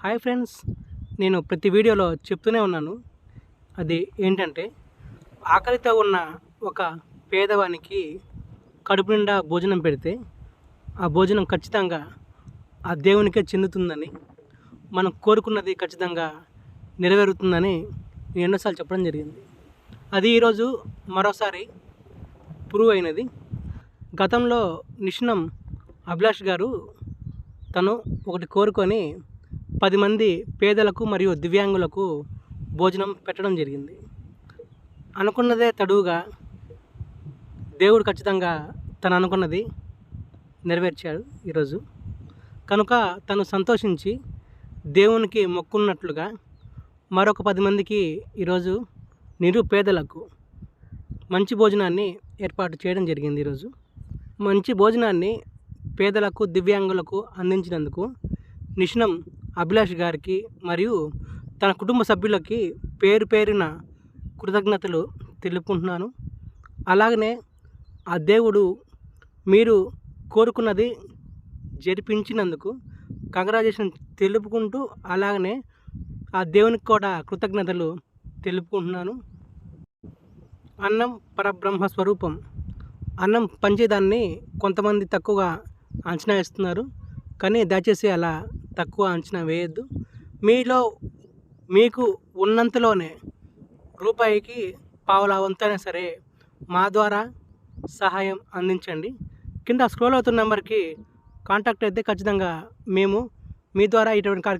Hi friends నేను ప్రతి వీడియోలో చెప్తూనే ఉన్నాను. అది ఏంటంటే ఆకలితో ఉన్న ఒక పేదవానికి కడుపు నిండా భోజనం పెడితే ఆ భోజనం ఖచ్చితంగా ఆ దేవునికే చెందుతుందని మనం కోరుకున్నది ఖచ్చితంగా నెరవేరుతుందని నేను ఎన్నోసార్లు చెప్పడం జరిగింది. అది ఈరోజు మరోసారి ప్రూవ్ అయినది. గతంలో నిష్ణం అభిలాష్ గారు తను ఒకటి కోరుకొని పది మంది పేదలకు మరియు దివ్యాంగులకు భోజనం పెట్టడం జరిగింది. అనుకున్నదే తడువుగా దేవుడు ఖచ్చితంగా తను అనుకున్నది నెరవేర్చాడు ఈరోజు. కనుక తను సంతోషించి దేవునికి మొక్కున్నట్లుగా మరొక పది మందికి ఈరోజు నిరుపేదలకు మంచి భోజనాన్ని ఏర్పాటు చేయడం జరిగింది ఈరోజు. మంచి భోజనాన్ని పేదలకు దివ్యాంగులకు అందించినందుకు నిష్ణం అభిలాష్ గారికి మరియు తన కుటుంబ సభ్యులకి పేరు పేరిన కృతజ్ఞతలు తెలుపుకుంటున్నాను. అలాగనే ఆ దేవుడు మీరు కోరుకున్నది జరిపించినందుకు కంగ్రాచులేషన్ తెలుపుకుంటూ అలాగనే ఆ దేవునికి కూడా కృతజ్ఞతలు తెలుపుకుంటున్నాను. అన్నం పరబ్రహ్మ స్వరూపం. అన్నం పంచేదాన్ని కొంతమంది తక్కువగా అంచనా వేస్తున్నారు. కానీ దయచేసి అలా తక్కువ అంచనా వేయద్దు. మీలో మీకు ఉన్నంతలోనే రూపాయికి పావులా వంతైనా సరే మా ద్వారా సహాయం అందించండి. కింద స్క్రోల్ అవుతున్న నెంబర్కి కాంటాక్ట్ అయితే ఖచ్చితంగా మేము మీ ద్వారా ఇటువంటి